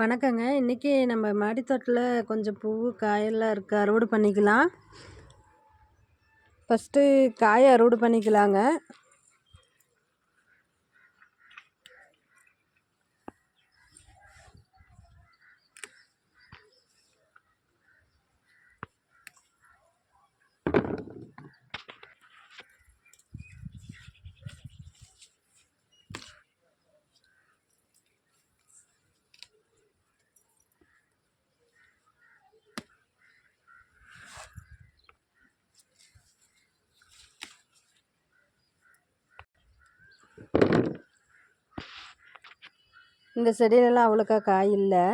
வணக்கங்க. இன்றைக்கி நம்ம மாடித்தோட்டத்தில் கொஞ்சம் பூ காயெல்லாம் இருக்குது அறுவடை பண்ணிக்கலாம். ஃபஸ்ட்டு காயை அறுவடை பண்ணிக்கலாங்க. இந்த செடியிலலாம் அவ்வளோக்கா காய் இல்லை.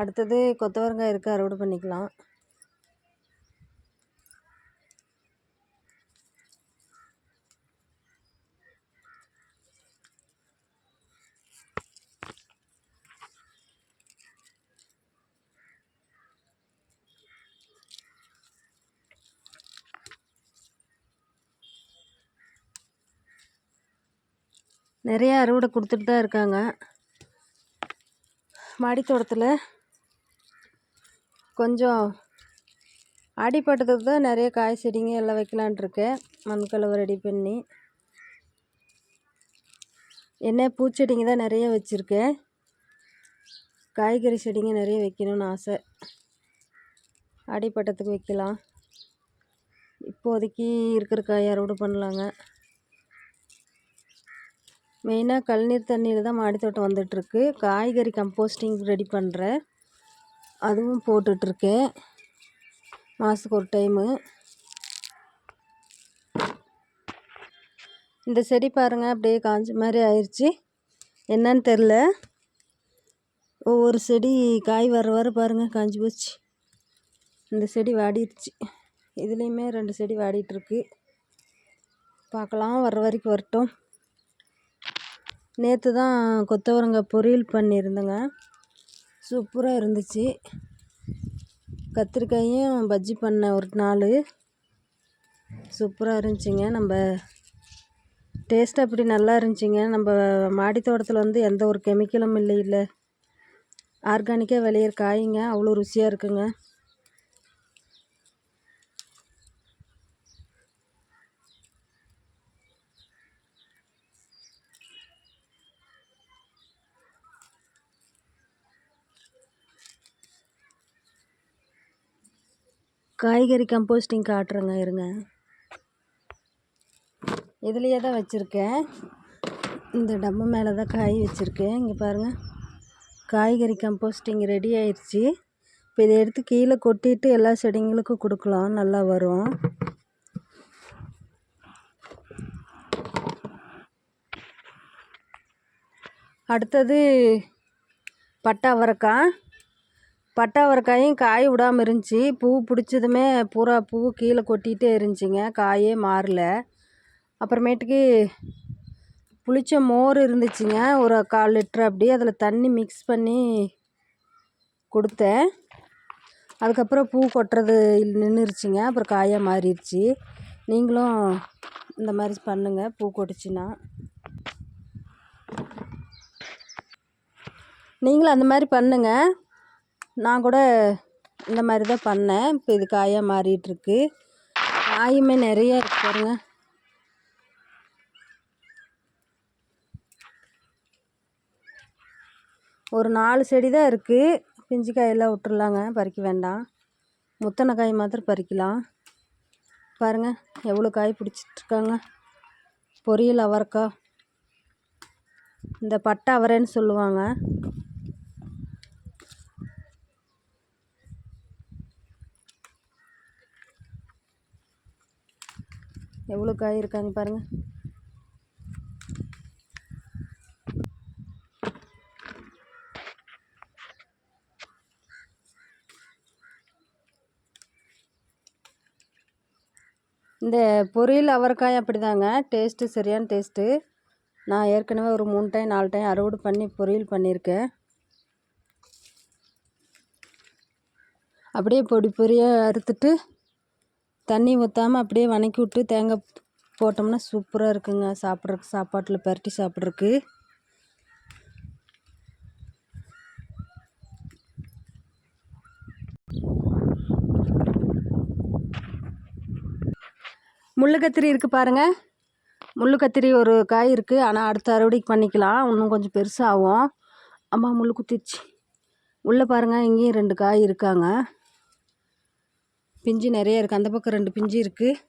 அடுத்தது கொத்தவரங்காய் இருக்குது அறுவடை பண்ணிக்கலாம். நிறையா அறுவடை கொடுத்துட்டு தான் இருக்காங்க. மாடித்தோட்டத்தில் கொஞ்சம் அடிப்பட்டதுக்கு தான் நிறைய காய் செடிங்க எல்லாம் வைக்கலான் இருக்கேன் மண் ரெடி பண்ணி. என்ன பூச்செடிங்க தான் நிறைய வச்சுருக்கேன். காய்கறி செடிங்க நிறைய வைக்கணும்னு ஆசை. அடிப்பட்டத்துக்கு வைக்கலாம். இப்போதைக்கு இருக்கிற காய் அறுவடை பண்ணலாங்க. மெயினாக கழுநீர் தண்ணியில் தான் மாடித்தோட்டம் வந்துட்டுருக்கு காய்கறி கம்போஸ்டிங் ரெடி பண்ணுறேன் அதுவும் போட்டுட்ருக்கேன். மாதத்துக்கு ஒரு டைமு. இந்த செடி பாருங்கள் அப்படியே காஞ்ச மாதிரி ஆயிடுச்சு என்னன்னு தெரில ஒவ்வொரு செடி காய் வர வர பாருங்கள் காஞ்சி போச்சு. இந்த செடி வாடிடுச்சு. இதுலேயுமே ரெண்டு செடி வாடிட்டுருக்கு பார்க்கலாம் வர்ற வரைக்கும் வரட்டும். நேற்று தான் கொத்தவரங்காய் பொரியல் பண்ணியிருந்தேங்க. சூப்பராக இருந்துச்சு. கத்திரிக்காயும் பஜ்ஜி பண்ண ஒரு நாள். சூப்பராக இருந்துச்சுங்க. நம்ம டேஸ்ட் அப்படி நல்லா இருந்துச்சுங்க. நம்ம மாடி தோட்டத்தில் வந்து எந்த ஒரு கெமிக்கலும் இல்லை இல்லை ஆர்கானிக்காக விளையிற காய்ங்க அவ்வளோ ருசியாக இருக்குங்க. காய்கறி கம்போஸ்டிங் காட்டுறேங்க இருங்க. இதுலேயே தான் வச்சுருக்கேன். இந்த டப்பா மேலே தான் காய் வச்சுருக்கேன். இங்கே பாருங்கள் காய்கறி கம்போஸ்டிங் ரெடி ஆயிடுச்சு இப்போ இதை எடுத்து கீழே கொட்டிட்டு எல்லா செடிங்களுக்கும் கொடுக்கலாம். நல்லா வரும். அடுத்தது பட்டை அவரைக்காய். பட்டாவரக்காயும் காய் விடாமல் இருந்துச்சு. பூ பிடிச்சதுமே பூரா பூ கீழே கொட்டிகிட்டே இருந்துச்சிங்க. காயே மாறல. அப்புறமேட்டுக்கு புளிச்ச மோர் இருந்துச்சுங்க. ஒரு கால் லிட்டர் அப்படி அதில் தண்ணி மிக்ஸ் பண்ணி கொடுத்தேன். அதுக்கப்புறம் பூ கொட்டுறது நின்றுருச்சுங்க. அப்புறம் காயாக மாறிடுச்சு நீங்களும் இந்த மாதிரி பண்ணுங்கள் பூ கொட்டுச்சுன்னா. நீங்களும் அந்த மாதிரி பண்ணுங்கள் நான் கூட இந்த மாதிரி தான் பண்ணேன். இப்போ இது காயாக மாறிட்டுருக்கு. காயுமே நிறைய இருக்கு பாருங்க. ஒரு நாலு செடி தான் இருக்குது பிஞ்சு காயெல்லாம் விட்டுறலாங்க. பறிக்க வேண்டாம். முத்தனை காய் மாத்திரம் பறிக்கலாம். பாருங்கள் எவ்வளோ காய் பிடிச்சிட்ருக்காங்க. பொரியல் அவரைக்காய். இந்த பட்டை அவரைன்னு சொல்லுவாங்க. எவ்வளோ காய் இருக்காங்க பாருங்கள் இந்த பொரியல் அவரைக்காய் அப்படி தாங்க டேஸ்ட்டு சரியான டேஸ்ட்டு நான் ஏற்கனவே ஒரு மூணு டைம் நாலு டைம் அறுவடை பண்ணி பொரியல் பண்ணியிருக்கேன். அப்படியே பொடி பொடியாக அறுத்துட்டு தண்ணி ஊற்றாம அப்படியே வதக்கி விட்டு தேங்காய் போட்டோம்னா சூப்பராக இருக்குங்க. சாப்பிட்றக்கு சாப்பாட்டில் பரட்டி சாப்பிட்றக்கு முள்ளு கத்திரி இருக்குது பாருங்கள் முள்ளு கத்திரி ஒரு காய் இருக்குது ஆனால் அடுத்த அறுவடைக்கு பண்ணிக்கலாம். இன்னும் கொஞ்சம் பெருசாகும். அம்மா முள்ளு குத்திடுச்சு. உள்ளே பாருங்கள் இங்கேயும் ரெண்டு காய் இருக்காங்க. பிஞ்சு நிறைய இருக்குது அந்த பக்கம் ரெண்டு பிஞ்சு இருக்குது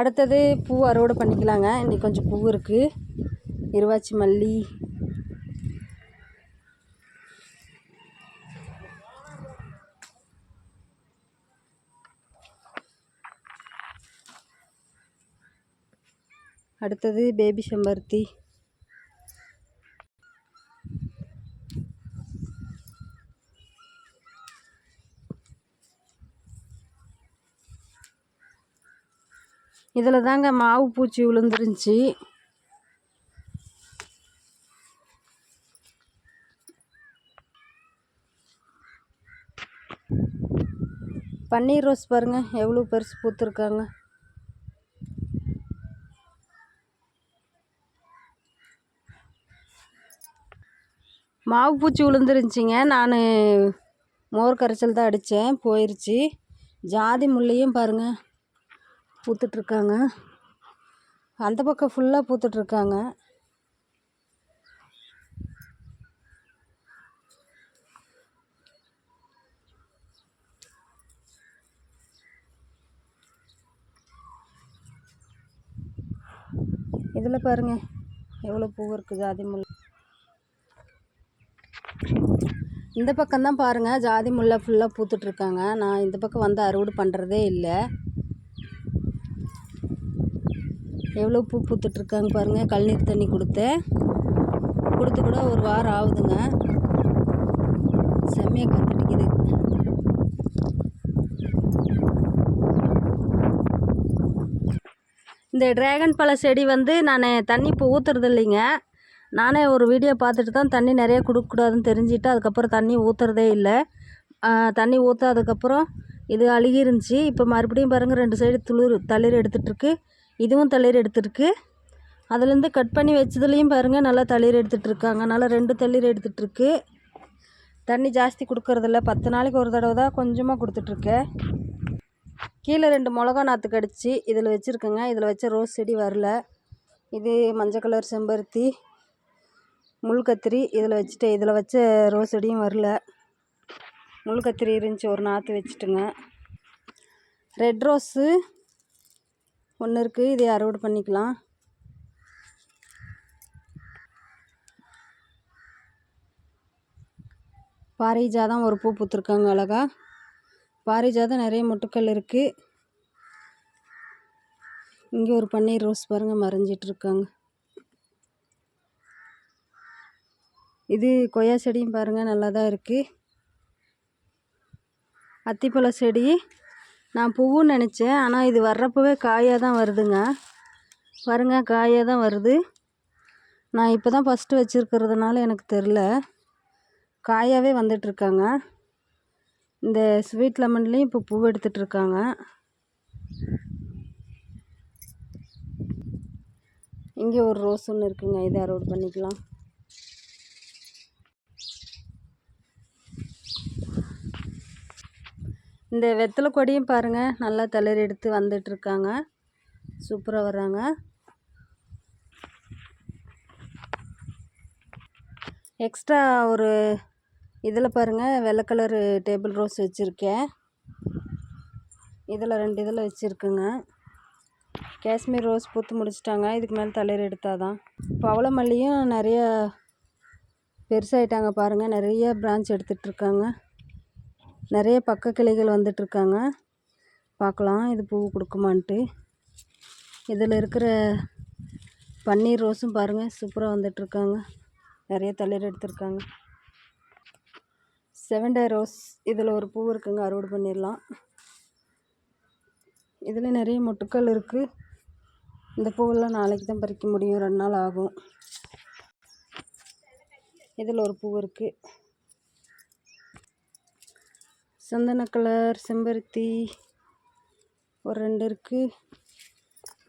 அடுத்தது பூ அறுவடை பண்ணிக்கலாங்க. இன்றைக்கி கொஞ்சம் பூ இருக்குது இருவாச்சி மல்லி. அடுத்தது பேபி செம்பருத்தி. இதில் தாங்க மாவு பூச்சி விழுந்துருந்துச்சி. பன்னீர் ரோஸ் பாருங்கள் எவ்வளோ பெருசு பூத்துருக்காங்க. மாவு பூச்சி விழுந்துருந்துச்சிங்க. நான் மோர் கரைச்சல் தான் அடித்தேன் போயிருச்சு. ஜாதி முல்லையும் பாருங்கள் பூத்துட்ருக்காங்க. அந்த பக்கம் ஃபுல்லாக பூத்துட்ருக்காங்க. இதில் பாருங்கள் எவ்வளோ பூ இருக்குது ஜாதி முல்லை. இந்த பக்கம்தான் பாருங்கள் ஜாதி முல்லை ஃபுல்லாக பூத்துட்ருக்காங்க. நான் இந்த பக்கம் வந்து அறுவடை பண்ணுறதே இல்லை. எவ்வளோ பூ பூத்துட்ருக்காங்க பாருங்கள் கழுநீர் தண்ணி கொடுத்தேன் கொடுத்து கூட ஒரு வாரம் ஆகுதுங்க. செம்மையாக காத்தடிக்குது. இந்த ட்ராகன் பழ செடி வந்து நான் தண்ணி இப்போ ஊற்றுறது இல்லைங்க நானே ஒரு வீடியோ பார்த்துட்டு தான் தண்ணி நிறைய கொடுக்கக்கூடாதுன்னு தெரிஞ்சுட்டு அதுக்கப்புறம் தண்ணி ஊற்றுறதே இல்லை. தண்ணி ஊற்றாததுக்கப்புறம் இது அழுகி இருந்துச்சு இப்போ மறுபடியும் பாருங்கள் ரெண்டு சைடு துளிர் தளிர் எடுத்துகிட்ருக்கு இதுவும் தளிர் எடுத்துருக்கு. அதுலேருந்து கட் பண்ணி வச்சதுலேயும் பாருங்கள் நல்லா தளிர் எடுத்துகிட்ருக்காங்க நல்லா ரெண்டு தளிர் எடுத்துகிட்ருக்கு தண்ணி ஜாஸ்தி கொடுக்கறதில்ல. பத்து நாளைக்கு ஒரு தடவை தான் கொஞ்சமாக கொடுத்துட்ருக்கேன் கீழே ரெண்டு மிளகா நாற்று கடிச்சு இதில் வச்சுருக்கேங்க. இதில் வச்ச ரோஸ் செடி வரல. இது மஞ்சள் கலர் செம்பருத்தி முள் கத்திரி இதில் வச்சுட்டு இதில் வச்ச ரோஸ் செடியும் வரல. முள் கத்திரி இருந்துச்சு ஒரு நாற்று வச்சுட்டுங்க. ரெட் ரோஸு ஒன்று இருக்குது இதை அறுவடை பண்ணிக்கலாம். பாரிஜாதம் ஒரு பூ பூத்துருக்காங்க அழகா. பாரிஜாதம் நிறைய மொட்டுக்கள் இருக்குது இங்கே ஒரு பன்னீர் ரோஸ் பாருங்கள் மறைஞ்சிட்ருக்காங்க இது கொய்யா செடியும் பாருங்கள் நல்லா தான் இருக்குது அத்திப்பழ செடி நான் பூவுன்னு நினச்சேன் ஆனால் இது வர்றப்பவே காயாக தான் வருதுங்க. பாருங்க காயாக தான் வருது. நான் இப்போ தான் ஃபஸ்ட்டு வச்சுருக்கிறதுனால எனக்கு தெரில காயாகவே வந்துட்டுருக்காங்க. இந்த ஸ்வீட் லெமன்லேயும் இப்போ பூ எடுத்துகிட்ருக்காங்க இங்கே ஒரு ரோஸ் ஒன்று இருக்குங்க. இதை அறுவடை பண்ணிக்கலாம். இந்த வெத்தலை கொடியும் பாருங்கள் நல்லா தளர் எடுத்து வந்துட்டுருக்காங்க. சூப்பராக வர்றாங்க. எக்ஸ்ட்ரா ஒரு இதில் பாருங்கள் வெள்ளை கலரு டேபிள் ரோஸ் வச்சுருக்கேன். இதில் ரெண்டு இதில் வச்சுருக்குங்க. காஷ்மீர் ரோஸ் பூத்து முடிச்சிட்டாங்க இதுக்கு மேலே தளிர் எடுத்தால் தான் பவள மல்லியும் நிறையா பெருசாகிட்டாங்க பாருங்கள் நிறைய பிரான்ச் எடுத்துகிட்ருக்காங்க நிறைய பக்க கிளைகள் வந்துட்டுருக்காங்க. பார்க்கலாம். இது பூ கொடுக்குமான்ட்டு. இதில் இருக்கிற பன்னீர் ரோஸும் பாருங்கள் சூப்பராக வந்துட்டுருக்காங்க. நிறைய தளிர் எடுத்திருக்காங்க. செவன்டே ரோஸ் இதில் ஒரு பூ இருக்குங்க அறுவடை பண்ணிடலாம். இதில் நிறைய மொட்டுக்கள் இருக்குது இந்த பூவெல்லாம் நாளைக்கு தான் பறிக்க முடியும் ரெண்டு நாள் ஆகும். இதில் ஒரு பூ இருக்குது சந்தன கலர் செம்பருத்தி ஒரு ரெண்டு இருக்குது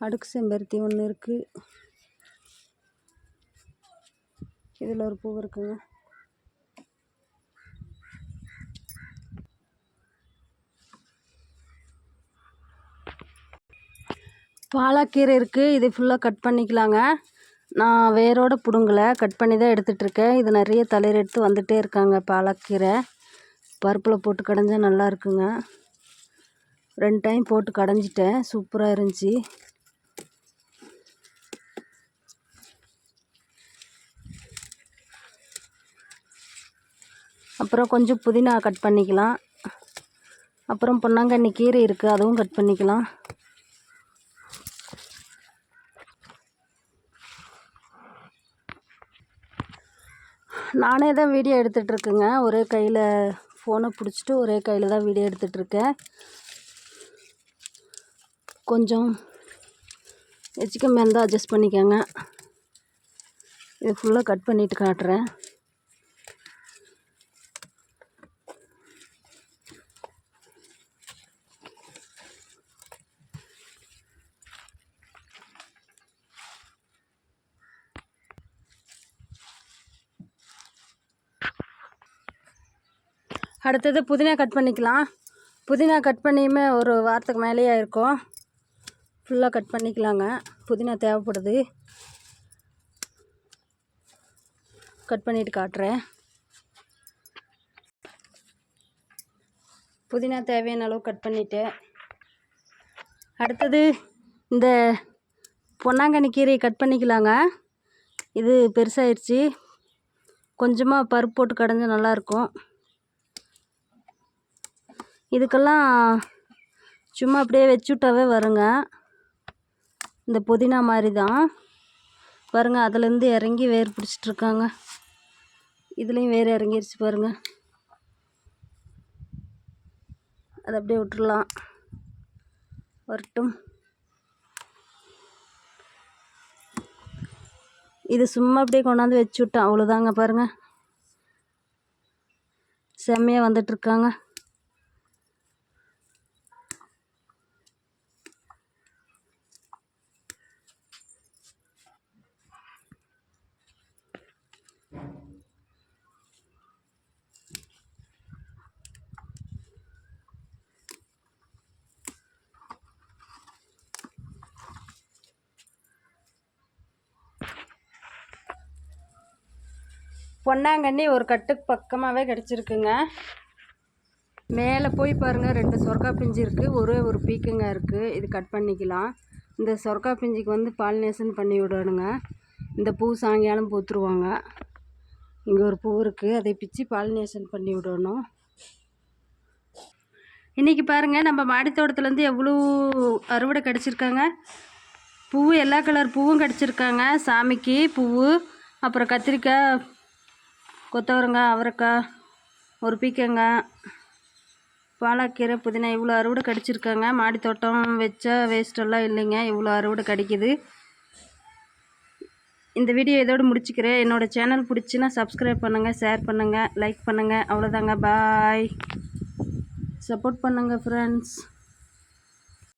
அடுக்கு செம்பருத்தி ஒன்று இருக்குது இதில் ஒரு பூ இருக்குங்க. பாலாக்கீரை இருக்குது இது ஃபுல்லாக கட் பண்ணிக்கலாங்க. நான் வேரோடு பிடுங்கலை. கட் பண்ணி தான் எடுத்துகிட்ருக்கேன் இது நிறைய தளிர் எடுத்து வந்துகிட்டே இருக்காங்க பாலாக்கீரை. பருப்பில் போட்டு கடைஞ்சா நல்லா இருக்குங்க ரெண்டு டைம் போட்டு கடைஞ்சிட்டேன். சூப்பராக இருந்துச்சு. அப்புறம் கொஞ்சம் புதினா கட் பண்ணிக்கலாம். அப்புறம் பொன்னாங்கண்ணி கீரை இருக்குது அதுவும் கட் பண்ணிக்கலாம். நானே தான் வீடியோ எடுத்துகிட்ருக்குங்க ஒரே கையில் ஃபோனை பிடிச்சிட்டு ஒரே கையில் தான் வீடியோ எடுத்துகிட்ருக்கேன் கொஞ்சம் எச்சிக்கம்மியாக இருந்தால் அட்ஜஸ்ட் பண்ணிக்கோங்க. இது ஃபுல்லாக கட் பண்ணிவிட்டு காட்டுறேன். அடுத்தது புதினா கட் பண்ணிக்கலாம். புதினா கட் பண்ணியுமே ஒரு வாரத்துக்கு மேலேயே இருக்கும் ஃபுல்லாக கட் பண்ணிக்கலாங்க. புதினா தேவைப்படுது. கட் பண்ணிட்டு காட்டுறேன். புதினா தேவையான அளவு கட் பண்ணிவிட்டேன் அடுத்தது இந்த பொன்னாங்கண்ணி கீரையை கட் பண்ணிக்கலாங்க. இது பெருசாகிடுச்சி கொஞ்சமாக பருப்பு போட்டு கடைஞ்சா நல்லாயிருக்கும். இதுக்கெல்லாம் சும்மா அப்படியே வச்சு விட்டாவே வருங்க. இந்த புதினா மாதிரி தான் பாருங்க அதுலேருந்து இறங்கி வேர் பிடிச்சிட்ருக்காங்க. இதுலேயும் வேர் இறங்கிருச்சு பாருங்க. அதை அப்படியே விட்டுடலாம் வரட்டும். இது சும்மா அப்படியே கொண்டாந்து வச்சு விட்டேன் அவ்வளோதாங்க பாருங்கள் செம்மையாக வந்துட்டுருக்காங்க பொன்னாங்கண்ணி ஒரு கட்டுக்கு பக்கமாகவே கிடச்சிருக்குங்க. மேலே போய் பாருங்கள் ரெண்டு சொரக்கா பிஞ்சு இருக்குது ஒரே ஒரு பீக்குங்க இருக்குது இது கட் பண்ணிக்கலாம். இந்த சொரக்கா பிஞ்சுக்கு வந்து பாலினேஷன் பண்ணி விடணுங்க. இந்த பூ சாயங்காலம் பூத்துருவாங்க. இங்கே ஒரு பூ இருக்குது அதை பிச்சு பாலினேஷன் பண்ணி விடணும். இன்றைக்கி பாருங்கள் நம்ம மாடித்தோட்டத்துலேருந்து எவ்வளோ அறுவடை கிடச்சிருக்காங்க. பூ எல்லா கலர் பூவும் கிடச்சிருக்காங்க. சாமிக்கு பூ அப்புறம் கத்திரிக்காய் கொத்தவரங்காய் அவரைக்காய் ஒரு பீக்கங்காய் பாலாக்கீரை புதினா இவ்வளோ அறுவடை கடிச்சிருக்காங்க. மாடி தோட்டம் வச்சா வேஸ்ட்டெல்லாம் இல்லைங்க. இவ்வளோ அறுவடை கிடைக்கிது. இந்த வீடியோ இதோடு முடிச்சுக்கிறேன். என்னோடய சேனல் பிடிச்சின்னா சப்ஸ்கிரைப் பண்ணுங்கள் ஷேர் பண்ணுங்கள் லைக் பண்ணுங்கள் அவ்வளோதாங்க பாய் சப்போர்ட் பண்ணுங்கள் ஃப்ரெண்ட்ஸ்